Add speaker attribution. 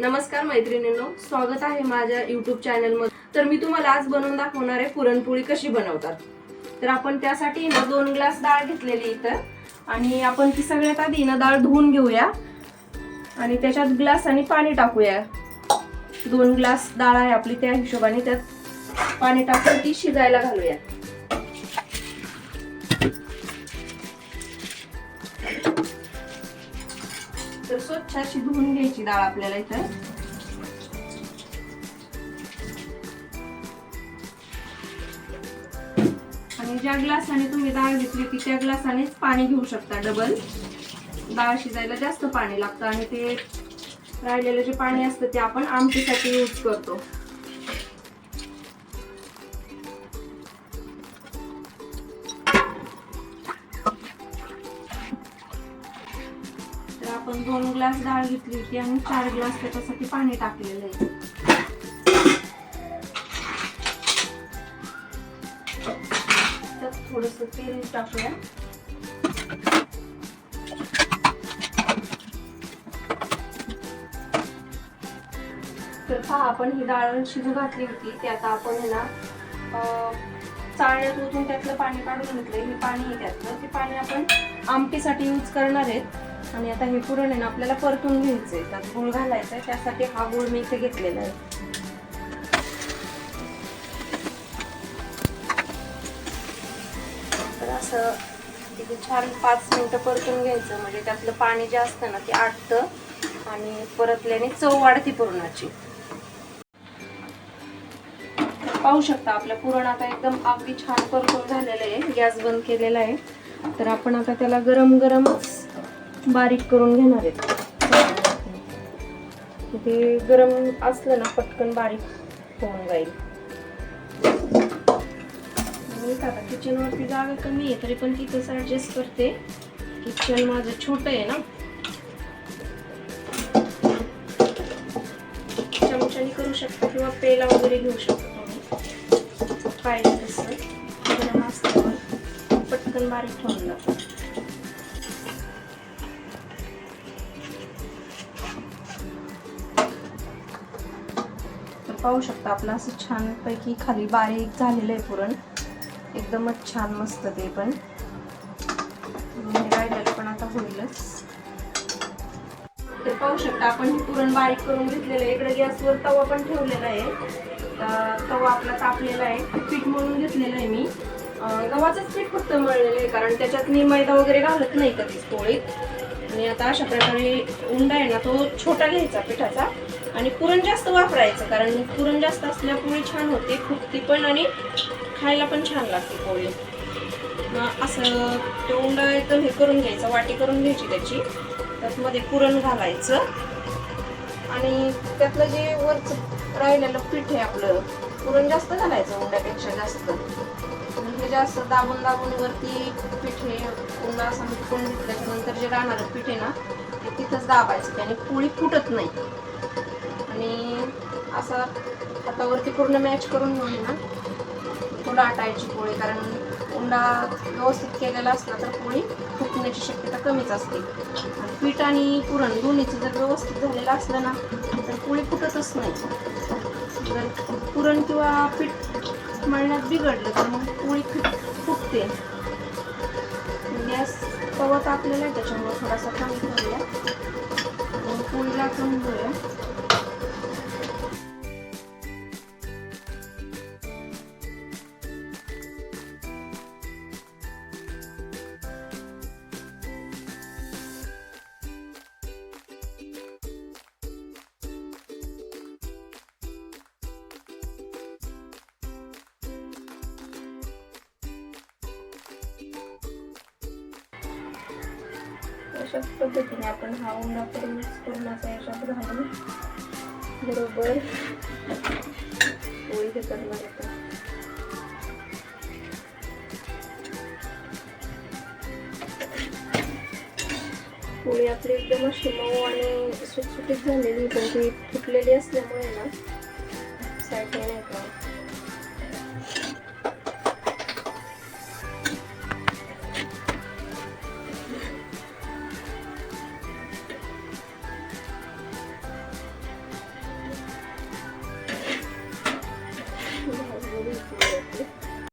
Speaker 1: नमस्कार मैत्रिणींनो स्वागत आहे माझ्या युट्यूब चॅनलमध्ये तर मी तुम्हाला आज बनवून दाखवणार आहे पुरणपोळी कशी बनवतात. तर आपण त्यासाठी ना दोन ग्लास डाळ घेतलेली इथं आणि आपण ती सगळ्यात आधी ना डाळ धुवून घेऊया. आणि त्याच्यात ग्लास आणि पाणी टाकूया. दोन ग्लास डाळ आहे आपली त्या हिशोबाने त्यात पाणी टाकून ती शिजायला घालूया. तर स्वच्छ अशी धुवून घ्यायची डाळ आपल्याला इथं. आणि ज्या ग्लासाने तुम्ही डाळ घेतली ती त्या ग्लासानेच पाणी घेऊ शकता डबल डाळ शिजायला जास्त पाणी लागतं आणि ते राहिलेलं जे पाणी असतं ते आपण आमटीसाठी यूज करतो. आपण दोन ग्लास डाळ घेतली होती आणि चार ग्लास त्याच्यासाठी पाणी टाकलेलं आहे. थोडस तेल टाकूया. तर पहा आपण ही डाळ शिजू घातली होती. ती आता आपण आहे ना चाळण्यात ओतून त्यातलं पाणी काढून घेतलंय. हे पाणी आहे त्यातलं. ते पाणी आपण आमटीसाठी यूज करणार आहेत. आणि आता हे पुरण आहे ना आपल्याला परतून घ्यायचंय. त्यात गुळ घालायचा आहे त्यासाठी हा गुळ मी इथे घेतलेला आहे. तर असं तिथे छान पाच मिनिटं परतून घ्यायचं. म्हणजे त्यातलं पाणी जे असतं ना ते आटतं आणि परतल्याने चव वाढते पुरणाची. पाहू शकता आपलं पुरण आता एकदम अगदी छान परतून झालेलं आहे. गॅस बंद केलेला आहे. तर आपण आता त्याला गरम गरमच बारीक करून घेणार आहेत. ते गरम असलं ना पटकन बारीक होऊन जाईल. मी आता किचनवरती जागा कमी आहे तरी पण तिथंच ऍडजस्ट करते. किचन माझं छोटं आहे ना. चमच्याने करू शकता किंवा पेला वगैरे घेऊ शकता तुम्ही. पाहिजे तसं. गरम असल्यावर पटकन बारीक ठेवून जातं. पाहू शकता आपलं असं छानपैकी खाली बारीक झालेलं आहे पुरण. एकदमच छान मस्त ते पण. राहिलेलं पण आता होईलच. तर पाहू शकता आपण पुरण बारीक करून घेतलेलं आहे. इकडे गॅसवर तवा पण ठेवलेला आहे. तवा आपला तापलेला आहे. पीठ मळून घेतलेलं आहे मी. गव्हाचंच पीठ फक्त मळलेलं आहे कारण त्याच्यात मी मैदा वगैरे घालत नाही कधीच पोळीत. आणि आता अशा प्रकारे उंडा आहे ना तो छोटा घ्यायचा पिठाचा. आणि पुरण जास्त वापरायचं कारण पुरण जास्त असल्यामुळे छान होते फुगती पण आणि खायला पण छान लागते पोळी. मग असं ते उंडा एकदम हे करून घ्यायचं वाटी करून घ्यायची त्याची. त्यातमध्ये पुरण घालायचं. आणि त्यातलं जे वरचं राहिलेलं पीठ आहे आपलं पुरण जास्त घालायचं उंड्यापेक्षा जास्त. हे जास्त दाबून दाबून वरती पीठ हे उंडा असं करून घेतल्याच्यानंतर जे राहणारं पीठ आहे ना ते तिथंच दाबायचं त्याने पोळी फुटत नाही. आणि असं हातावरती पूर्ण मॅच करून घेऊन ना थोडं आटायची पोळी. कारण उंडा व्यवस्थित केलेला असला तर पोळी फुटण्याची शक्यता कमीच असते. पीठ आणि पुरण दोन्हीचं जर व्यवस्थित झालेलं असलं ना तर पोळी फुटतच नाही. जर पुरण किंवा पीठ मळण्यात बिघडलं तर मग पोळी फुटते. गॅस तवा तापलेला आहे त्याच्यामुळे थोडासा कमी करूया मग पोळीला कमी घेऊया अशाच पद्धतीने आपण हा उंडा करून पूर्णाचा याच्यात घालून बरोबर. पोळी हे करणार होतं पोळी आपली एकदम अशी मऊ आणि सुटसुटीत झालेली पण ती फुटलेली असल्यामुळे ना